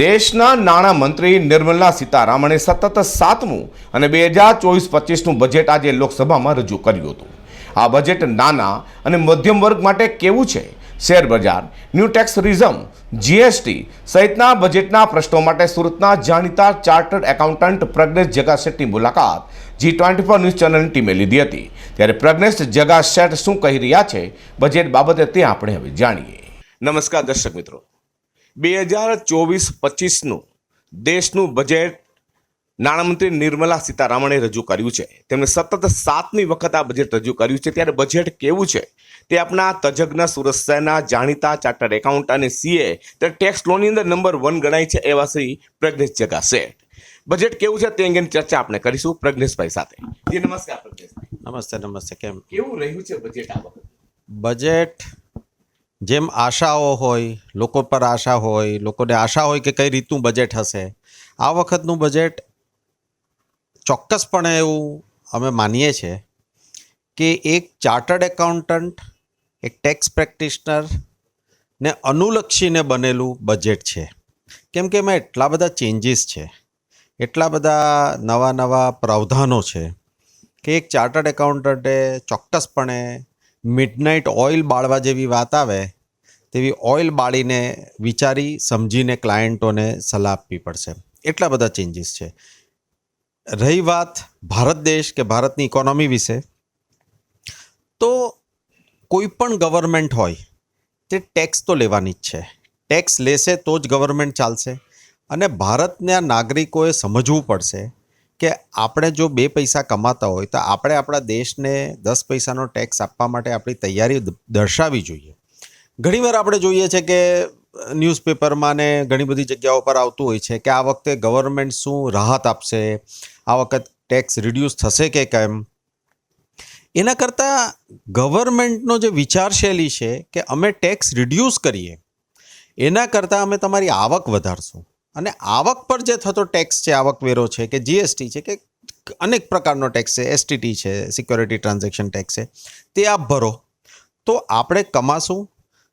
દેશના નાણામંત્રી નિર્મલા સીતારામણે સતત સાતમું અને બે હજાર ચોવીસ પચીસનું બજેટ આજે લોકસભામાં રજૂ કર્યું હતું. આ બજેટ નાના અને મધ્યમ વર્ગ માટે કેવું છે? શેર બજાર ન્યૂ ટેક્સ રિઝમ જીએસટી સહિતના બજેટના પ્રશ્નો માટે સુરતના જાણીતા ચાર્ટર્ડ એકાઉન્ટન્ટ પ્રજ્ઞેશ જગાશેટની મુલાકાત જી ટ્વેન્ટી ફોર ન્યૂઝ ચેનલની ટીમે લીધી હતી. ત્યારે પ્રજ્ઞેશ જગાશેઠ શું કહી રહ્યા છે? બજેટ બાબતે તે આપણે હવે જાણીએ. નમસ્કાર દર્શક મિત્રો. બે હજાર ચોવીસ પચીસનું દેશનું બજેટ નાણામંત્રી નિર્મલા સીતારામણે રજૂ કર્યું છે. તેમણે સતત સાતમી વખત આ બજેટ રજૂ કર્યું છે. ત્યારે બજેટ કેવું છે? તે આપણા તજજ્ઞ સુરક્ષાના જાણીતા ચાર્ટર્ડ એકાઉન્ટ અને સીએ તે ટેક્સ લોની અંદર નંબર વન ગણાય છે એવા શ્રી પ્રજ્ઞેશ જગા શેઠ બજેટ કેવું છે તે અંગેની ચર્ચા આપણે કરીશું પ્રજ્ઞેશભાઈ સાથે. જી નમસ્કાર પ્રજ્ઞેશભાઈ. નમસ્તે નમસ્તે. કેમ? કેવું રહ્યું છે બજેટ આ વખતે? બજેટ જેમ આશાઓ હોય, લોકો પર આશા હોય, લોકોને આશા હોય કે કઈ રીતનું બજેટ હશે. આ વખતનું બજેટ ચોક્કસપણે એવું અમે માનીએ છીએ કે એક ચાર્ટર્ડ એકાઉન્ટન્ટ એક ટેક્સ પ્રેક્ટિશનર ને અનુલક્ષીને બનેલું બજેટ છે. કેમ કે એમાં એટલા બધા ચેન્જીસ છે, એટલા બધા નવા નવા પ્રાવધાનો છે કે એક ચાર્ટર્ડ એકાઉન્ટન્ટે ચોક્કસપણે મિડનાઇટ ઓઇલ બાળવા જેવી વાત આવે, તેવી ઓઇલ બાળીને વિચારી સમજીને ક્લાયન્ટોને સલાહ આપવી પડશે. એટલા બધા ચેન્જીસ છે. રહી વાત ભારત દેશ કે ભારતની ઇકોનોમી વિશે, તો કોઈ પણ ગવર્મેન્ટ હોય, તે ટેક્સ તો લેવાની જ છે. ટેક્સ લેશે તો જ ગવર્મેન્ટ ચાલશે. અને ભારતના નાગરિકોએ સમજવું પડશે કે આપણે જો બે પૈસા કમાતા હોય તો આપણે આપણા દેશને દસ પૈસાનો ટેક્સ આપવા માટે આપણી તૈયારી દર્શાવવી જોઈએ. ઘણીવાર આપણે જોઈએ છે કે ન્યૂઝપેપરમાં ને ઘણી બધી જગ્યાઓ પર આવતું હોય છે કે આ વખતે ગવર્મેન્ટ શું રાહત આપશે, આ વખત ટેક્સ રિડ્યુસ થશે કે કેમ? એના કરતાં ગવર્મેન્ટનો જે વિચારશૈલી છે કે અમે ટેક્સ રિડ્યુસ કરીએ, એના કરતાં અમે તમારી આવક વધારશું. અને આવક પર જે થતો ટેક્સ છે, આવકવેરો છે કે જીએસટી છે કે અનેક પ્રકારનો ટેક્સ છે એસટીટી છે સિક્યોરિટી ટ્રાન્ઝેક્શન ટેક્સ છે, તે આપ ભરો. તો આપણે કમાશું,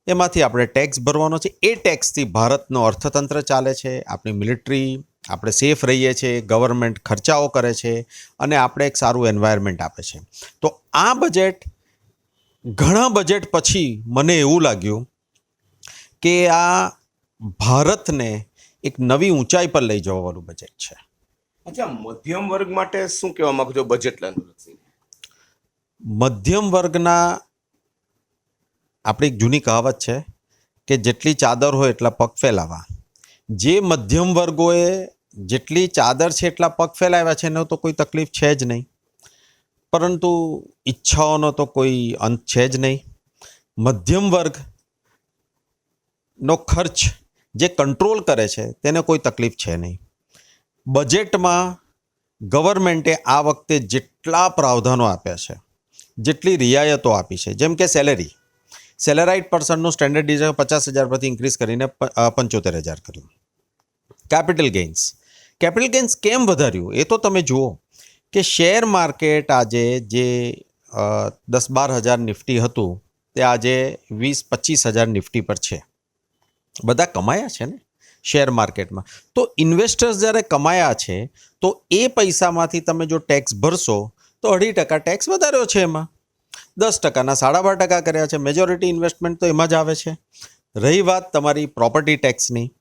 એમાંથી આપણે ટેક્સ ભરવાનો છે. એ ટેક્સથી ભારતનો અર્થતંત્ર ચાલે છે, આપણી મિલિટરી આપણે સેફ રહીએ છીએ ગવર્મેન્ટ ખર્ચાઓ કરે છે અને આપણે એક સારું એન્વાયરમેન્ટ આપે છે. તો આ બજેટ ઘણા બજેટ પછી મને એવું લાગ્યું કે આ ભારતને એક નવી ઊંચાઈ પર લઈ જવાવાળું બજેટ છે. અચ્છા મધ્યમ વર્ગ માટે શું કહેવા માંગો છો? બજેટ અનુલક્ષીને મધ્યમ વર્ગના આપણી એક જૂની કહાવત છે કે જેટલી ચાદર હોય એટલા પગ ફેલાવા. જે મધ્યમ વર્ગોએ જેટલી ચાદર છે એટલા પગ ફેલાવ્યા છે એનો તો કોઈ તકલીફ છે જ નહીં. પરંતુ ઈચ્છાઓનો તો કોઈ અંત છે જ નહીં. મધ્યમ વર્ગ નો ખર્ચ જે કંટ્રોલ કરે છે, તેને કોઈ તકલીફ છે નહીં. બજેટમાં ગવર્મેન્ટે આ વખતે જેટલા પ્રાવધાનો આપ્યા છે, જેટલી રિયાયતો આપી છે, જેમ કે સેલેરી સેલેરાઇડ પર્સનનું સ્ટેન્ડર્ડ ડિઝાઇન પચાસ હજાર પરથી ઇન્ક્રીઝ કરીને પંચોતેર હજાર કર્યું. કેપિટલ ગેઇન્સ કેપિટલ ગેઇન્સ કેમ વધાર્યું? એ તો તમે જુઓ કે શેર માર્કેટ આજે જે દસ બાર હજાર નિફ્ટી હતું, તે આજે વીસ પચીસ હજાર નિફ્ટી પર છે. બધા કમાયા છે ને શેર માર્કેટમાં. તો ઇન્વેસ્ટર્સ જ્યારે કમાયા છે, તો એ પૈસામાંથી તમે જો ટેક્સ ભરશો, તો અઢી ટકા ટેક્સ વધાર્યો છે એમાં. દસ ટકાના સાડા બાર ટકા કર્યા છે. મેજોરિટી ઇન્વેસ્ટમેન્ટ તો એમાં જ આવે છે. રહી વાત તમારી પ્રોપર્ટી ટેક્સની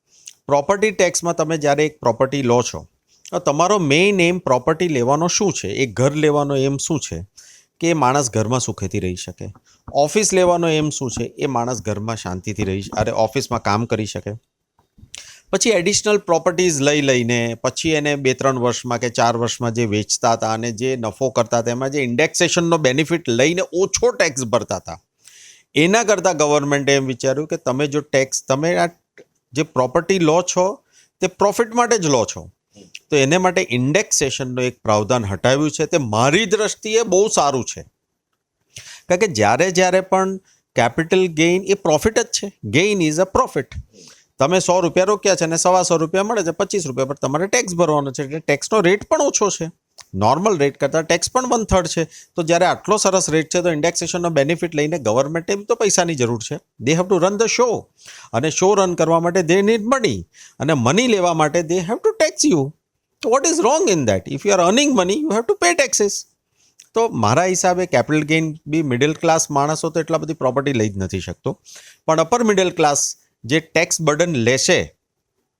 પ્રોપર્ટી ટેક્સમાં તમે જ્યારે એક પ્રોપર્ટી લો છો, તો તમારો મેઇન એમ પ્રોપર્ટી લેવાનો શું છે? એક ઘર લેવાનો એમ શું છે? કે માણસ ઘરમાં સુખેથી રહી શકે? ઓફિસ લેવાનો એમ શું છે? એ માણસ ઘરમાં શાંતિથી રહી અરે, ઓફિસમાં કામ કરી શકે? પછી એડિશનલ પ્રોપર્ટીઝ લઈ લઈને, પછી એને બે ત્રણ વર્ષમાં કે ચાર વર્ષમાં જે વેચતા હતા અને જે નફો કરતા હતા, એમાં જે ઇન્ડેક્સેશનનો બેનિફિટ લઈને ઓછો ટેક્સ ભરતા હતા. એના કરતાં ગવર્મેન્ટે એમ વિચાર્યું કે તમે જો ટેક્સ તમે આ જે પ્રોપર્ટી લો છો, તે પ્રોફિટ માટે જ લો છો. તો એને માટે ઇન્ડેક્સેશનનો એક પ્રાવધાન હટાવ્યું છે તે મારી દ્રષ્ટિએ બહુ સારું છે. કારણ કે જ્યારે જ્યારે પણ કેપિટલ ગેઇન એ પ્રોફિટ જ છે. ગેઇન ઇઝ અ પ્રોફિટ તમે સો રૂપિયા રોક્યા છે અને સવા સો રૂપિયા મળે છે, પચીસ રૂપિયા પર તમારે ટેક્સ ભરવાનો છે, એટલે ટેક્સનો રેટ પણ ઓછો છે. નોર્મલ રેટ કરતાં ટેક્સ પણ વન થર્ડ છે. તો જ્યારે આટલો સરસ રેટ છે તો ઇન્ડેક્સેશનનો બેનિફિટ લઈને ગવર્મેન્ટે તો પૈસાની જરૂર છે. They have to run the show અને શો રન કરવા માટે દે નીડ મની અને મની લેવા માટે they have to tax you what is wrong in that if you are earning money you have to pay taxes તો મારા હિસાબે capital gain બી મિડલ ક્લાસ માણસો તો એટલા બધી પ્રોપર્ટી લઈ જ નથી શકતો. પણ અપર મિડલ ક્લાસ જે ટેક્સ બર્ડન લેશે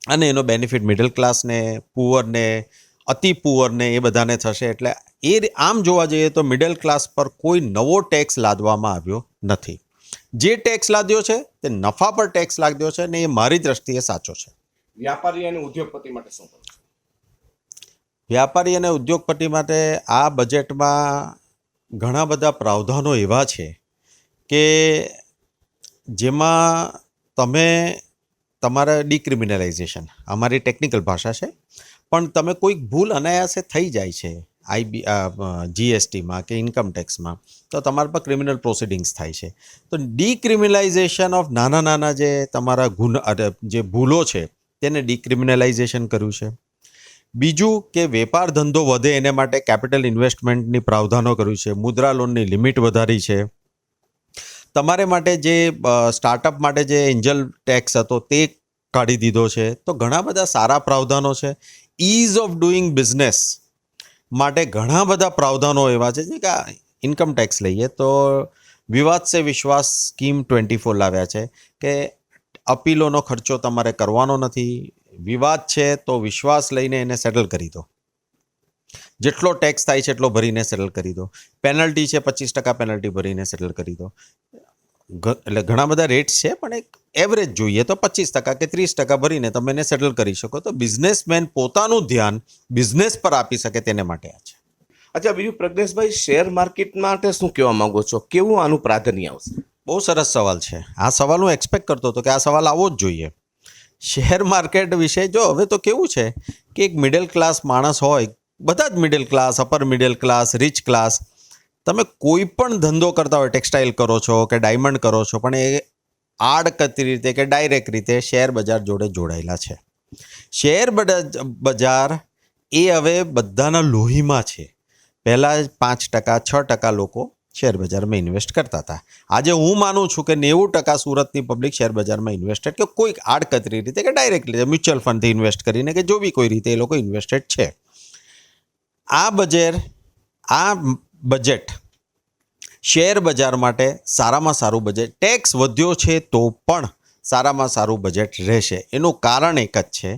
અને એનો બેનિફિટ મિડલ ક્લાસને પુઅરને અતિ પુઅરને એ બધાને થશે. એટલે એ આમ જોવા જઈએ તો મિડલ ક્લાસ પર કોઈ નવો ટેક્સ લાદવામાં આવ્યો નથી. જે ટેક્સ લાદ્યો છે, તે નફા પર ટેક્સ લાદ્યો છે ને એ મારી દ્રષ્ટિએ સાચો છે. વ્યાપારી અને ઉદ્યોગપતિ માટે શું? વ્યાપારી અને ઉદ્યોગપતિ માટે આ બજેટમાં ઘણા બધા પ્રાવધાનો એવા છે કે જેમાં તમે તમારા ડિક્રિમિનલાઇઝેશન, અમારી ટેકનિકલ ભાષા છે, પણ તમે કોઈક ભૂલ અનાયાસે થઈ જાય છે આઈબી જીએસટીમાં કે ઇન્કમ ટેક્સમાં, તો તમારા પર ક્રિમિનલ પ્રોસિડિંગ્સ થાય છે. તો ડિક્રિમિનલાઇઝેશન ઓફ નાના નાના જે તમારા ગુન જે ભૂલો છે, તેને ડિક્રિમિનલાઇઝેશન કર્યું છે. બીજું કે વેપાર ધંધો વધે એને માટે કેપિટલ ઇન્વેસ્ટમેન્ટની પ્રાવધાનો કર્યું છે, મુદ્રા લોનની લિમિટ વધારી છે. તમારે માટે જે સ્ટાર્ટઅપ માટે જે એન્જલ ટેક્સ હતો તે કાઢી દીધો છે. તો ઘણા બધા સારા પ્રાવધાનો છે. ઇઝ ઓફ ડુઈંગ બિઝનેસ માટે ઘણા બધા પ્રાવધાનો એવા છે જે કે ઇન્કમ ટેક્સ લઈએ. તો વિવાદ સે વિશ્વાસ સ્કીમ ટ્વેન્ટી ફોર લાવ્યા છે કે અપીલોનો ખર્ચો તમારે કરવાનો નથી. વિવાદ છે તો વિશ્વાસ લઈને એને સેટલ કરી દો. જેટલો ટેક્સ થાય છે એટલો ભરીને સેટલ કરી દો. પેનલ્ટી છે પચીસ ટકા પેનલ્ટી ભરીને સેટલ કરી દો. એટલે ઘણા બધા રેટ્સ છે પણ એક એવરેજ જોઈએ તો પચીસ ટકા કે ત્રીસ ટકા ભરીને તમે એને સેટલ કરી શકો. તો બિઝનેસમેન પોતાનું ધ્યાન બિઝનેસ પર આપી શકે તેને માટે આ છે. અચ્છા બીજું પ્રજ્ઞેશભાઈ શેર માર્કેટ માટે શું કહેવા માંગો છો? કેવું આનું પ્રાધાન્ય આવશે? બહુ સરસ સવાલ છે. આ સવાલ હું એક્સપેક્ટ કરતો હતો કે આ સવાલ આવવો જ જોઈએ. શેર માર્કેટ વિશે જો હવે તો કેવું છે કે એક મિડલ ક્લાસ માણસ હોય, બધા જ middle class upper middle class rich class તમે કોઈ પણ ધંધો કરતા હોય ટેક્સટાઇલ કરો છો કે ડાયમંડ કરો છો, પણ એ આડકતરી રીતે કે ડાયરેક્ટ રીતે શેર બજાર જોડે જોડાયેલા છે. શેર બજાર એ હવે બધાના લોહીમાં છે. પહેલાં પાંચ ટકા, છ ટકા લોકો શેર બજારમાં ઇન્વેસ્ટ કરતા હતા. આજે હું માનું છું કે નેવું ટકા સુરતની પબ્લિક શેર બજારમાં ઇન્વેસ્ટેડ કે કોઈક આડકતરી રીતે કે ડાયરેક્ટ રીતે મ્યુચ્યુઅલ ફંડથી ઇન્વેસ્ટ કરીને કે જો બી કોઈ રીતે એ લોકો ઇન્વેસ્ટેડ છે. આ બજેર, આ બજેટ શેર બજાર માટે સારામાં સારું બજેટ ટેક્સ વધ્યો છે તો પણ સારામાં સારું બજેટ રહેશે. એનું કારણ એક જ છે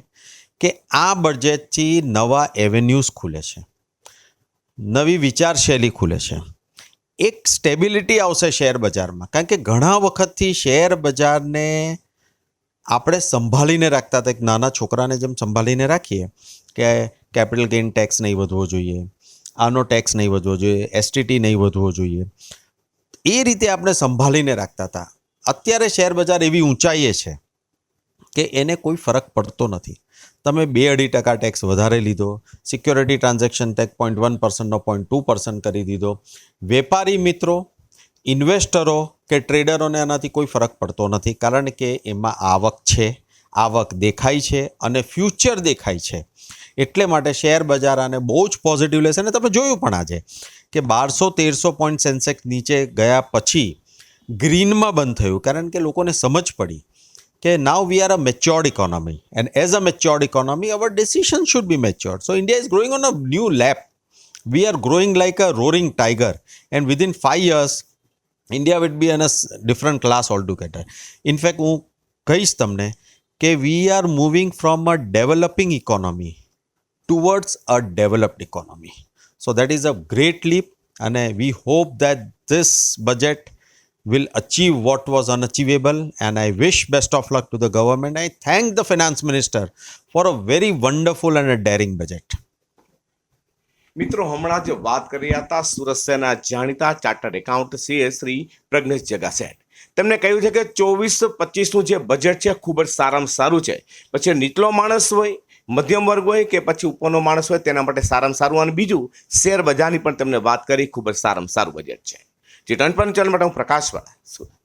કે આ બજેટથી નવા એવેન્યુઝ ખુલે છે. નવી વિચારશૈલી ખુલે છે. એક સ્ટેબિલિટી આવશે શેર બજારમાં. કારણ કે ઘણા વખતથી શેર બજારને આપણે સંભાળીને રાખતા હતા. એક નાના છોકરાને જેમ સંભાળીને રાખીએ કે કેપિટલ ગેઇન ટેક્સ નહીં વધવો જોઈએ, આનો ટેક્સ નહીં વધવો જોઈએ એસટીટી નહીં વધવો જોઈએ. એ રીતે આપણે સંભાળીને રાખતા હતા. અત્યારે શેર બજાર એવી ઊંચાઈએ છે. કે એને કોઈ ફરક પડતો નથી. તમે બે અઢી ટકા ટેક્સ વધારે લીધો security transaction tax point one પર્સન્ટનો point two percent કરી દીધો. વેપારી મિત્રો ઇન્વેસ્ટરો કે ટ્રેડરોને આનાથી કોઈ ફરક પડતો નથી, કારણ કે એમાં આવક છે, આવક દેખાય છે અને ફ્યુચર દેખાય છે. એટલે માટે શેર બજાર આને બહુ જ પોઝિટિવ લેશે અને તમે જોયું પણ આજે કે બારસો તેરસો પોઈન્ટ સેન્સેક્સ નીચે ગયા પછી ગ્રીનમાં બંધ થયું, કારણ કે લોકોને સમજ પડી કે now we are a matured economy and as a matured economy our decision should be matured so India is growing on a new leap we are growing like a roaring tiger and within five years india would be in a s- different class altogether in fact હું કહીશ તમને કે we are moving from a developing economy towards a developed economy so that is a great leap અને we hope that this budget will achieve what was unachievable, and i wish best of luck to the government. I thank the finance minister for a very wonderful and a daring budget. મિત્રો, હમણાં જે વાત કરી હતા સુરત સેના જાણીતા chartered account CA Shri Pragnesh Jagaset તેમણે કહ્યું છે કે ચોવીસ પચીસનું જે બજેટ છે, ખૂબ જ સારામાં સારું છે. પછી નીચલો માણસ હોય, મધ્યમ વર્ગ હોય કે પછી ઉપરનો માણસ હોય, તેના માટે સારામાં સારું. અને બીજું, શેર બજારની પણ તેમને વાત કરી, ખૂબ જ સારામાં સારું બજેટ છે. જે ટનપન ચેનલ માટે હું પ્રકાશવાળા સુરત